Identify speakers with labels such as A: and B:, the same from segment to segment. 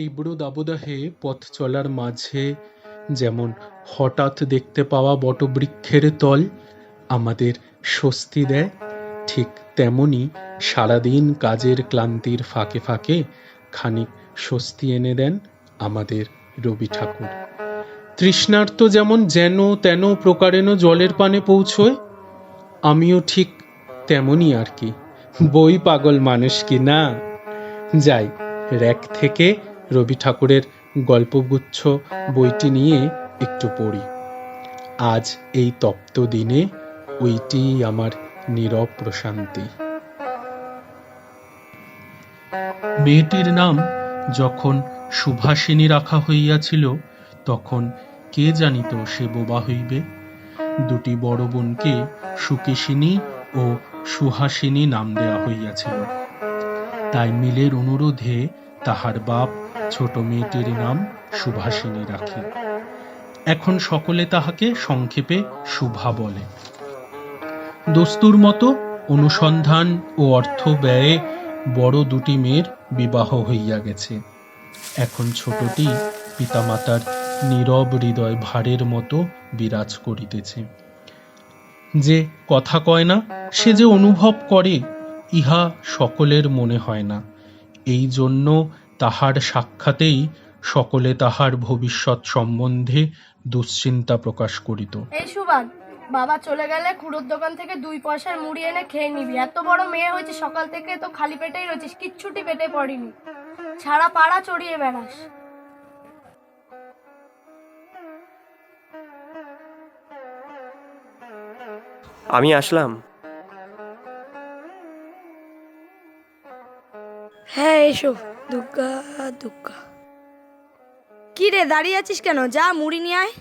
A: তীব্র দাবদাহে পথ চলার মাঝে যেমন হঠাৎ দেখতে পাওয়া বটবৃক্ষের তল আমাদের স্বস্তি দেয়, ঠিক তেমনি সারাদিন কাজের ক্লান্তির ফাঁকে ফাঁকে খানিক স্বস্তি এনে দেন আমাদের রবি ঠাকুর। তৃষ্ণার্ত যেমন যেন তেন প্রকারেণ জলের পানে পৌঁছয়, আমিও ঠিক তেমনই আর কি। বই পাগল মানুষ কি না? যাই, র্যাক থেকে রবি ঠাকুরের গল্পগুচ্ছ বইটি নিয়ে একটু পড়ি। আজ এই তপ্ত দিনে ওইটি আমার নীরব প্রশান্তি। মেয়েটির নাম যখন সুভাষিনী রাখা হইয়াছিল, তখন কে জানিত সে বোবা হইবে? দুটি বড় বোনকে সুকেশিনী ও সুহাসিনী নাম দেওয়া হইয়াছিল। তাই মিলের অনুরোধে তাহার বাপ ছোট মেয়েটির নাম সুভাষিনী রাখে। এখন সকলে তাহাকে সংক্ষেপে শুভা বলে। দস্তুর মতো অনুসন্ধান ও অর্থ ব্যয়ে বড় দুটি মেয়ের বিবাহ হইয়া গেছে। এখন ছোটটি পিতামাতার নীরব হৃদয় ভারের মতো বিরাজ করিতেছে। যে কথা কয় না, সে যে অনুভব করে, ইহা সকলের মনে হয় না। এই জন্য তাহার সাক্ষাতেই সকলে তাহার ভবিষ্যৎ সম্বন্ধে দুশ্চিন্তা প্রকাশ করিত।
B: এই সুবাদ বাবা চলে গেলে খুড়োর দোকান থেকে দুই পয়সার মুড়ি এনে খেয়ে নিবি। এত বড় মেয়ে হয়েছে সকাল থেকে তো খালি পেটেই রয়েছিস কিচ্ছুটি পেটে পড়িনি। ছাড়া পাড়া চড়িয়ে বেড়াস।
C: আমি আসলাম।
B: হ্যাঁ এসো। দুর্গা দুর্গা। কি রে, দাঁড়িয়ে আছিস কেন? যা, মুড়ি নিয়ে আয়।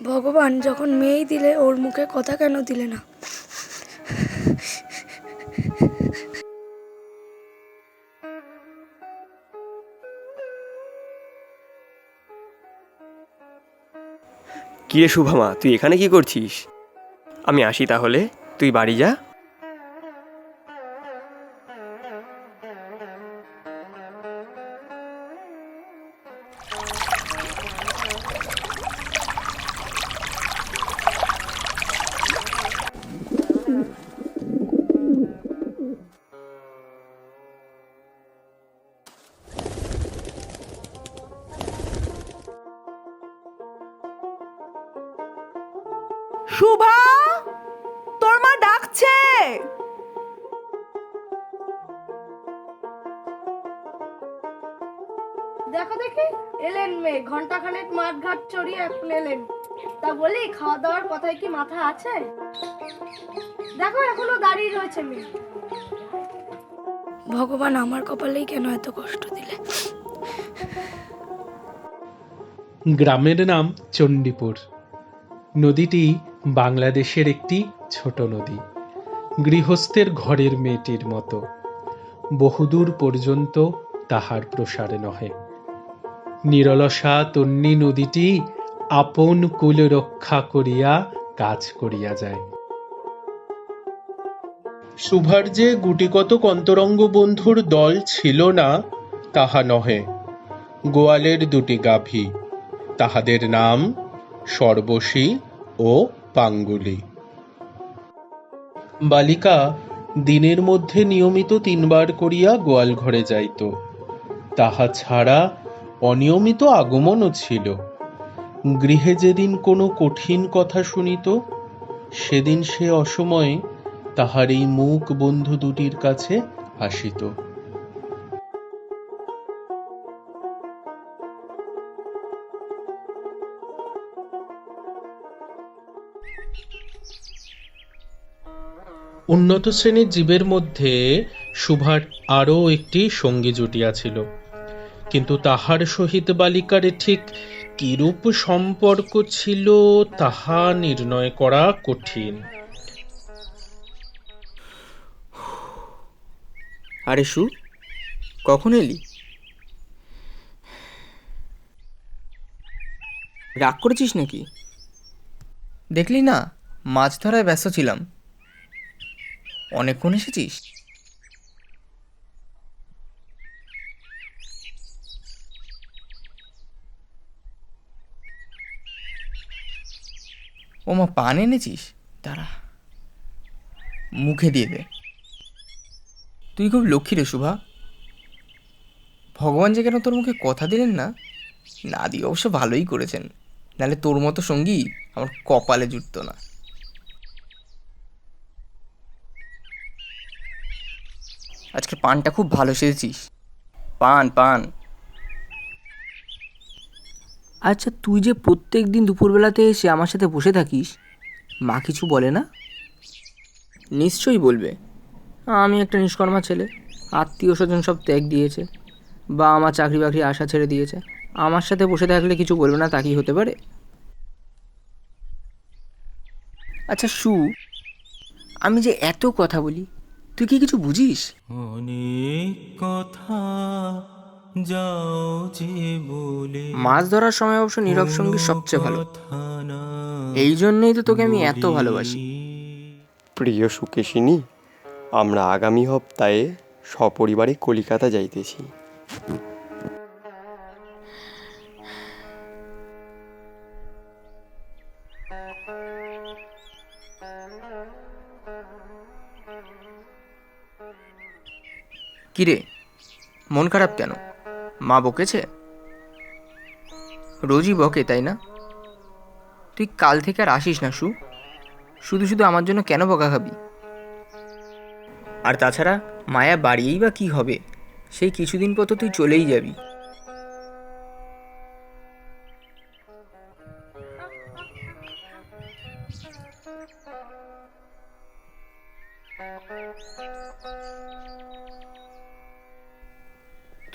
B: ভগবান যখন মেয়েই দিলে, ওর মুখে কথা কেন দিলে না?
C: কিরে শুভামা তুই এখানে কি করছিস? আমি আসি তাহলে। তুই
B: দেখো দেখি এলেন মেয়ে ঘণ্টা খানেক মাঠ ঘাট চড়িয়ে এখন এলেন। তা বলি খাওয়া দাওয়ার কথায় কি মাথা আছে? দেখো এখনও দাঁড়িয়ে রয়েছে মেয়ে। ভগবান আমার কপালেই কেন এত কষ্ট দিলে?
A: গ্রামের নাম চণ্ডীপুর। নদীটি বাংলাদেশের একটি ছোট নদী। গৃহস্থের ঘরের মেয়েটির মতো। বহুদূর পর্যন্ত তাহার প্রসার নহে। নিরলসা তন্নি নদীটি আপন কুল রক্ষা করিয়া কাজ করিয়া যায়। সুভার যে গুটিকতক অন্তরঙ্গ বন্ধুর দল ছিল না, তাহা নহে। গোয়ালের দুটি গাভী, তাহাদের নাম সর্বশী ও পাঙ্গুলি। বালিকা দিনের মধ্যে নিয়মিত তিনবার করিয়া গোয়াল ঘরে যাইত। তাহা ছাড়া অনিয়মিত আগমনও ছিল। গৃহে যেদিন কোনো কঠিন কথা শুনিত, সেদিন সে অসময়ে তাহার এই মুখ বন্ধু দুটির কাছে আসিত। উন্নত শ্রেণির জীবের মধ্যে সুভার আরও একটি সঙ্গী জুটিয়াছিল। কিন্তু তাহার সহিত বালিকার ঠিক কিরূপ সম্পর্ক ছিল তাহা নির্ণয় করা কঠিন।
D: আরে সু, কখন এলি? রাগ করেছিস নাকি?
E: দেখলি না, মাছ ধরায় ব্যস্ত ছিলাম।
D: অনেকক্ষণ এসেছিস? ও মা পান এনেছিস? দাঁড়া। মুখে দিয়ে দে। তুই খুব লক্ষ্মী রে শুভা। ভগবান যে কেন তোর মুখে কথা দিলেন না? না দিয়ে অবশ্য ভালোই করেছেন। নাহলে তোর মতো সঙ্গী আমার কপালে জুটতো না। আজকে পানটা খুব ভালো সেজেছিস। পান পান। আচ্ছা তুই যে প্রত্যেক দিন দুপুরবেলাতে এসে আমার সাথে বসে থাকিস মা কিছু বলে না? নিশ্চয়ই বলবে। আমি একটা নিষ্কর্মা ছেলে আত্মীয় স্বজন সব ত্যাগ দিয়েছে বা আমার চাকরি বাকরি আশা ছেড়ে দিয়েছে আমার সাথে বসে থাকলে কিছু বলবে না তা কি হতে পারে? আচ্ছা সু আমি যে এত কথা বলি তুই কি কিছু বুঝিস?
E: অনেক কথা
D: মাছ ধরার সময় অবশ্য নীরব সঙ্গী সবচেয়ে ভালো। এই জন্যই তো তোকে আমি এত ভালোবাসি।
C: প্রিয় সুকেশিনী আমরা আগামী সপ্তাহে সপরিবারে কলিকাতা যাইতেছি।
D: কিরে মন খারাপ কেন? মা বকেছে? রোজই বকে, তাই না? তুই কাল থেকে আর আসিস না, সু। শুধু শুধু আমার জন্য কেন বকা খাবি? আর তাছাড়া মায়া বাড়িয়েই বা কি হবে? সেই কিছুদিন পর তো তুই চলেই যাবি।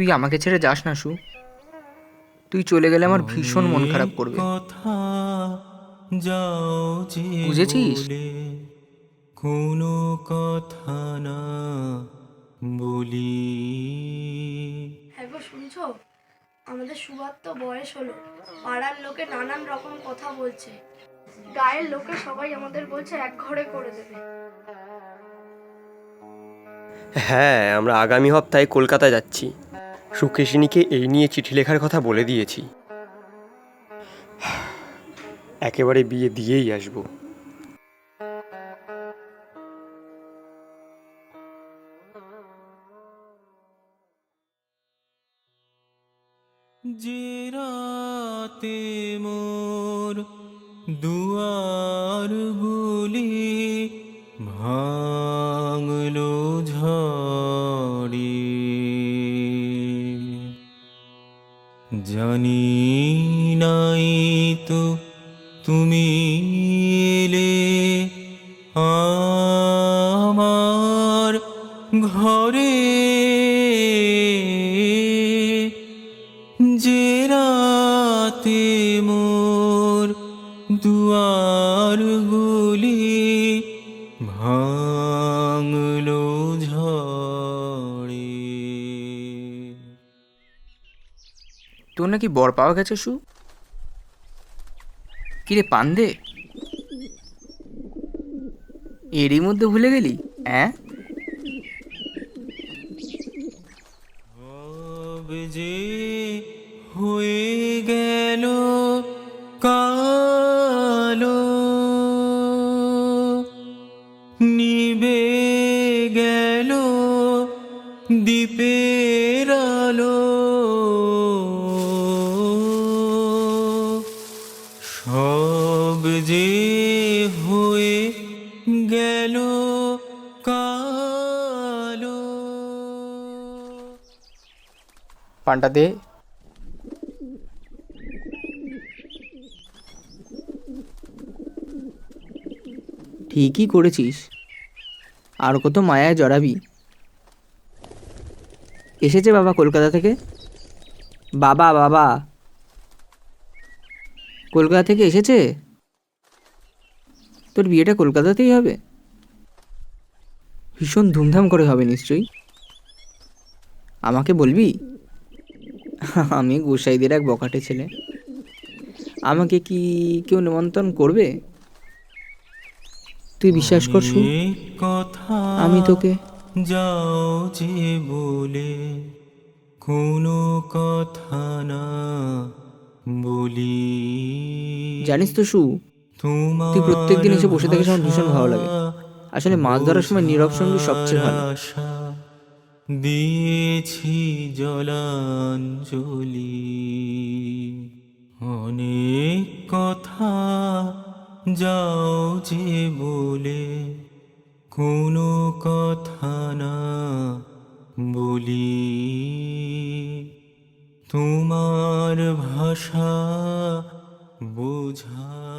D: তুই আমাকে ছেড়ে যাস না সু। তুই চলে গেলে আমার ভীষণ মন খারাপ করবে।
E: কথা যাও যে
D: বুঝেছিস?
E: কোনো কথা না বলি।
B: হ্যাঁ শুনছো? আমাদের সুভার তো বয়স হলো। পাড়ার লোকে নানান রকম কথা বলছে। গায়ের লোকে সবাই আমাদের বলছে এক ঘরে করে দেবে।
C: হ্যাঁ আমরা আগামী সপ্তাহে কলকাতা যাচ্ছি। সুকেশিনীকে এই নিয়ে চিঠি লেখার কথা বলে দিয়েছি। একেবারে বিয়ে দিয়েই আসব।
E: যে মোর দুয়ার গুলি ভাঙলো ঝড়ি। জানি নাই তো তুমি এলে আমার ঘরে। যে রাতে মোর দুয়ার গুলি ভাঙলো
D: তোর নাকি বর পাওয়া গেছে, সু? কিরে পান দে এরই মধ্যে ভুলে গেলি হ্যাঁ
E: হয়ে গেল কালো। নিবে গেল দ্বীপের
D: পানটা ঠিকই করেছিস। আর কত মায়ায় জড়াবি। এসেছে বাবা কলকাতা থেকে? বাবা বাবা। কলকাতা থেকে এসেছে? তোর বিয়েটা কলকাতাতেই হবে? ভীষণ ধুমধাম করে হবে নিশ্চয়ই। আমাকে বলবি? আমি গোসাইদের এক বকাটে ছেলে। আমাকে কি কেউ নিমন্ত্রণ করবে? তুই বিশ্বাস কর সু
E: কথা
D: আমি তোকে
E: যাও যে বলে কোনো কথা না বলি।
D: জানিস তো সু তুই প্রত্যেকদিন এসে বসে থাকিস আমার ভীষণ ভালো লাগে। আসলে মাছ ধরার সময় নীরব সঙ্গী সবচেয়ে ভালো।
E: দিয়েছি জলাঞ্জলি। অনেক কথা যাও যে বলে কোনো কথা না বলি। তোমার ভাষা বোঝার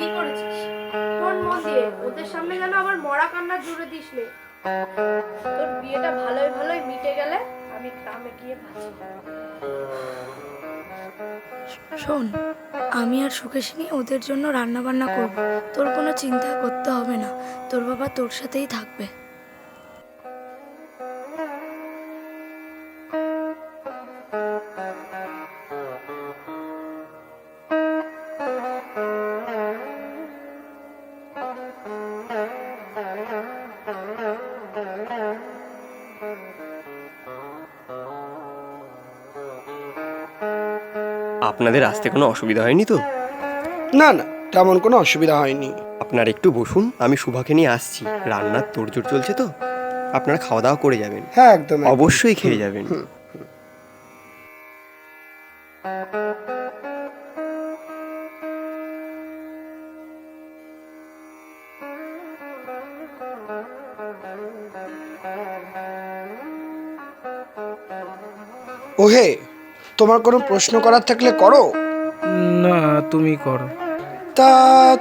B: কি করেছিস? মন মন ওদের সামনে যেন আবার মরা কান্না জুড়ে দিস নে। তোর বিয়েটা ভালোই ভালোই মিটে গেলে আমি গ্রামে গিয়ে
F: শোন, আমি আর সুকেশিনী ওদের জন্য রান্না বান্না করব। তোর কোনো চিন্তা করতে হবে না। তোর বাবা তোর সাথেই থাকবে।
C: আপনাদের আসতে কোনো অসুবিধা হয়নি তো?
G: না না তেমন কোনো অসুবিধা হয়নি।
C: আপনার একটু বসুন আমি শুভাকে নিয়ে আসছি। রান্নার তোড়জোড় চলছে তো? আপনারা খাওয়া দাওয়া করে যাবেন।
G: হ্যাঁ একদম একদম।
C: অবশ্যই খেয়ে যাবেন।
G: ওহে তোমার কোনো প্রশ্ন করার থাকলে করো।
H: না তুমি করো।
G: তা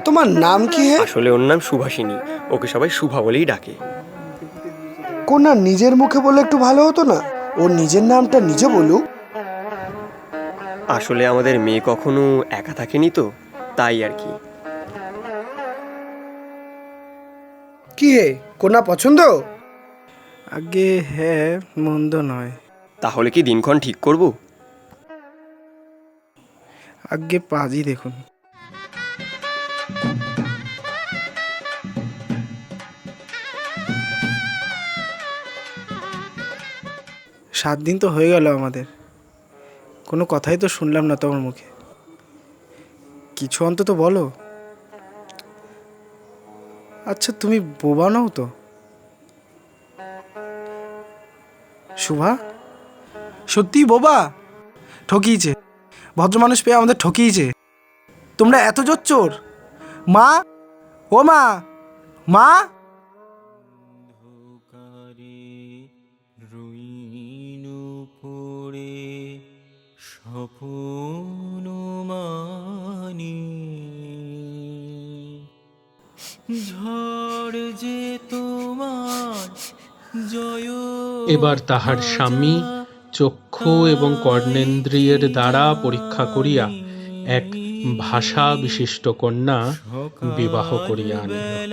G: তোমার নাম কি হে?
C: আসলে ওর নাম সুভাষিনী। ওকে সবাই শুভা বলেই ডাকে।
G: কোনা নিজের মুখে বলে একটু ভালো হতো না? ও নিজের নামটা নিজে বলুক।
C: আসলে আমাদের মেয়ে কখনো একা থাকেনি তো তাই আর কি।
G: কি হে কোনা পছন্দ?
H: আগে হ্যাঁ মন্দ নয়।
C: তাহলে কি দিনক্ষণ ঠিক করব?
H: আগে পাজি দেখুন। সাত দিন তো হয়ে গেল আমাদের। কোনো কথাই তো শুনলাম না তোমার মুখে। কিছু অন্তত বলো। আচ্ছা তুমি বোবা নাও তো। শুভা? সত্যি বোবা? ঠকিয়েছে। ভদ্র মানুষ পেয়ে আমাদের ঠকিয়েছে। তোমরা এত জোর চোর। মা ও মা মা।
E: অন্ধকারে রুইন পড়ে মানি। ঝড় যে তোমার জয়
A: এবার তাহার স্বামী চক্ষু এবং কর্ণেন্দ্রিয়ের দ্বারা পরীক্ষা করিয়া এক ভাষা বিশিষ্ট কন্যা বিবাহ করিয়া আনিল।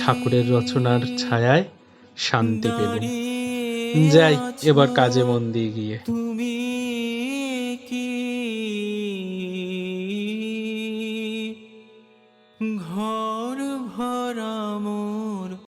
A: ঠাকুরের রচনার ছায়ায় শান্তি পেল যাই, এবার কাজে মন দিয়ে গিয়ে।
E: ঘর ভরা